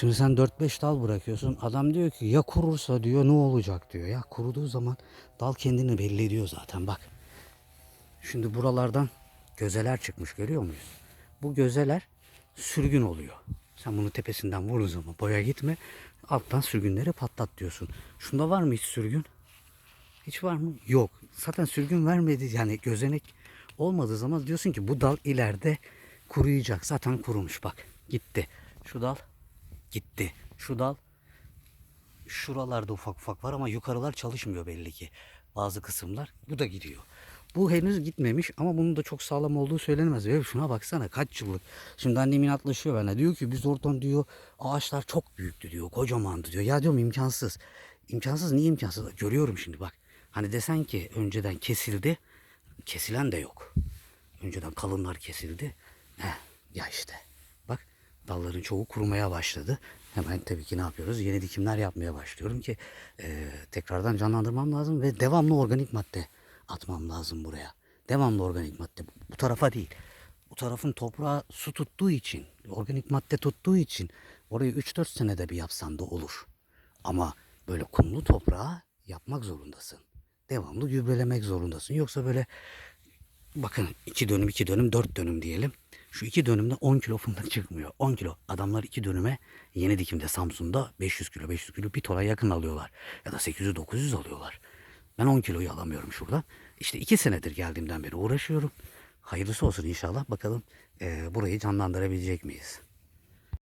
Şimdi sen 4-5 dal bırakıyorsun. Adam diyor ki ya kurursa diyor ne olacak diyor. Ya kuruduğu zaman dal kendini belli ediyor zaten bak. Şimdi buralardan gözeler çıkmış görüyor muyuz? Bu gözeler sürgün oluyor. Sen bunu tepesinden vurduğun zaman boya gitme. Alttan sürgünleri patlat diyorsun. Şunda var mı hiç sürgün? Hiç var mı? Yok. Zaten sürgün vermedi yani gözenek olmadığı zaman diyorsun ki bu dal ileride kuruyacak. Zaten kurumuş bak. Gitti. Şu dal gitti. Şu dal şuralarda ufak ufak var ama yukarılar çalışmıyor belli ki. Bazı kısımlar. Bu da gidiyor. Bu henüz gitmemiş ama bunun da çok sağlam olduğu söylenemez. Ve şuna baksana kaç yıllık. Şimdi annem inatlaşıyor bana. Diyor ki biz oradan diyor ağaçlar çok büyüktü diyor. Kocamandı diyor. Ya diyorum imkansız. İmkansız niye imkansız? Görüyorum şimdi bak. Hani desen ki önceden kesildi. Kesilen de yok. Önceden kalınlar kesildi. Heh, ya işte. Dalların çoğu kurumaya başladı. Hemen tabii ki ne yapıyoruz? Yeni dikimler yapmaya başlıyorum ki e, tekrardan canlandırmam lazım ve devamlı organik madde atmam lazım buraya. Devamlı organik madde. Bu tarafa değil. Bu tarafın toprağı su tuttuğu için, organik madde tuttuğu için orayı 3-4 senede bir yapsan da olur. Ama böyle kumlu toprağa yapmak zorundasın. Devamlı gübrelemek zorundasın. Yoksa böyle bakın iki dönüm iki dönüm dört dönüm diyelim. Şu iki dönümde 10 kilo fındık çıkmıyor. 10 kilo. Adamlar iki dönüme yeni dikimde Samsun'da 500 kilo 500 kilo bir tona yakın alıyorlar. Ya da 800-900 alıyorlar. Ben 10 kiloyu alamıyorum şuradan. İşte iki senedir geldiğimden beri uğraşıyorum. Hayırlısı olsun inşallah. Bakalım eee, burayı canlandırabilecek miyiz?